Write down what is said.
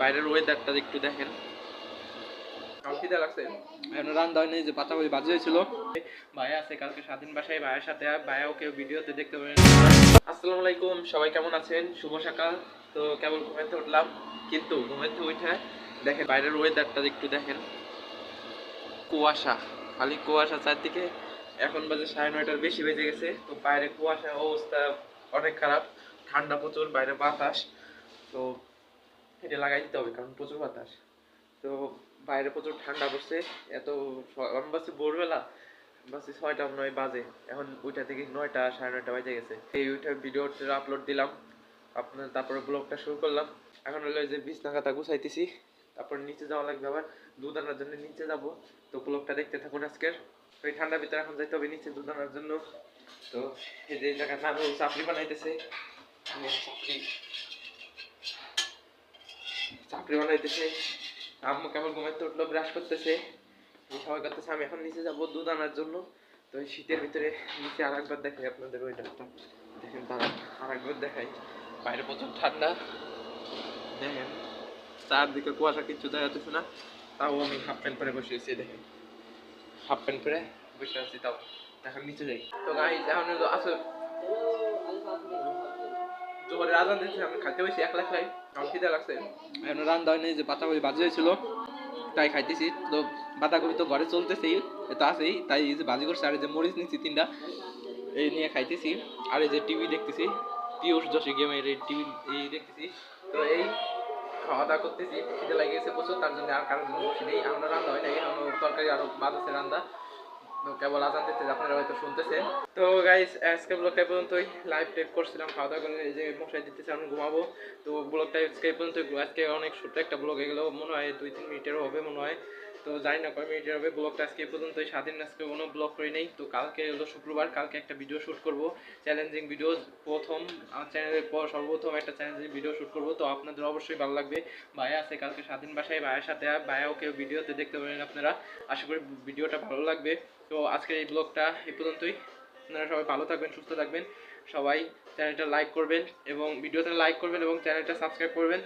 বাইরের ওয়েদারটা একটু দেখেন। আমার খিদে লাগছে। এখন রান্না হয় যে পাতা হয়েছিল। আছে কালকে স্বাধীন সাথে। ভিডিওতে দেখতে আসসালামু আলাইকুম, সবাই কেমন আছেন? শুভ তো কেবল উঠলাম, কিন্তু উঠে বাইরের ওয়েদারটা একটু দেখেন। কুয়াশা, খালি কুয়াশা চারদিকে। এখন বাজে সাড়ে নয়টার বেশি বেজে গেছে, তো বাইরে কুয়াশা অবস্থা অনেক খারাপ। ঠান্ডা প্রচুর, বাইরে বাতাস। তো এটা লাগাই দিতে হবে, কারণ প্রচুর বাতাস। তো বাইরে প্রচুর ঠান্ডা পড়ছে, এত আমি ভাবছি ভোরবেলা ভাবছি ছয়টা নয় বাজে। এখন ওইটা থেকে নয়টা, সাড়ে নয়টা বাজে গেছে। এই ওইটা ভিডিওটা আপলোড দিলাম, আপনার তারপরে ব্লগটা শুরু করলাম। এখন হলো যে বিছনা খাতা গুছাইতেছি, তারপর নিচে যাওয়া লাগবে আবার, দুধ আনার জন্য নিচে যাব। তো ব্লগটা দেখতে থাকুন আজকের। তো এই ঠান্ডার ভিতরে এখন যাইতে হবে, নিচে দুধ আনার জন্য। তো এই যে জায়গায় নানু চাপড়ি বানাইতেছে। চাকরি বানাইতেছে। আম্মু কেমন ঘুমাইতে উঠল, ব্রাশ করতেছে। সবাই করতেছে আমি এখন নিচে যাব দুধ আনার জন্য। তো এই শীতের ভিতরে নিচে আর একবার দেখাই আপনাদের ওই ওয়েদারটা দেখেন তারা আর একবার দেখাই। বাইরে প্রচুর ঠান্ডা। দেখেন, চারদিকে কুয়াশা কিচ্ছু দেখা যাচ্ছে না। তাও আমি হাফ প্যান্ট পরে বসে আছি, দেখেন। হাফ প্যান্ট পরে বসে আছি, তাও। এখন নিচে যাই। তো গাইজ এখন হলো আসো জোহরের আজান দিচ্ছে আমি খাইতে বসে, একলা খাই। আমার খিদে লাগছে। এখন রান্না হয় নাই যে পাতাকপি ভাজি হয়েছিল, তাই খাইতেছি। তো পাতাকপি তো ঘরে চলতেছেই তো আছেই, তাই এই যে ভাজি করছে, আর যে মরিচ নিচ্ছি তিনটা, এই নিয়ে খাইতেছি। আর এই যে টিভি দেখতেছি, পিউষ যশী গেমের এই টিভি, এই দেখতেছি। তো এই খাওয়া দাওয়া করতেছি, খিদে লাগে গেছে প্রচুর, তার জন্য আর কারোর জন্য বসে নেই। এখনও রান্না হয় নাই তরকারি আরও বাদ আছে রান্না। কেবল আজান দিতে আপনারা হয়তো শুনতেছেন। তো গাইস আজকে ব্লগটা পর্যন্তই। লাইভ টেক করছিলাম, খাওয়া দাওয়া করে এই যে মশাই দিতেছে, আমি ঘুমাবো। তো ব্লগটা আজকে পর্যন্ত আজকে অনেক ছোট্ট একটা ব্লগ এগুলো মনে হয় দুই তিন মিনিটেরও হবে মনে হয়। তো জানি না, কয় মিনিটের হবে, ব্লগটা আজকে পর্যন্তই। স্বাধীন আজকে কোনো ব্লগ করি নেই। তো কালকে হলো শুক্রবার, কালকে একটা ভিডিও শ্যুট করব। চ্যালেঞ্জিং ভিডিও প্রথম, আমার চ্যানেলের পর সর্বপ্রথম একটা চ্যালেঞ্জিং ভিডিও শ্যুট করব। তো আপনাদের অবশ্যই ভালো লাগবে। ভাইয়া আছে কালকে স্বাধীন বাসায়, ভাইয়ের সাথে ভাইয়া ওকে ভিডিওতে দেখতে পারেন আপনারা। আশা করি ভিডিওটা ভালো লাগবে। তো আজকের এই ব্লগটা এই পর্যন্তই। আপনারা সবাই ভালো থাকবেন, সুস্থ থাকবেন। সবাই চ্যানেলটা লাইক করবেন এবং ভিডিওতে লাইক করবেন এবং চ্যানেলটা সাবস্ক্রাইব করবেন।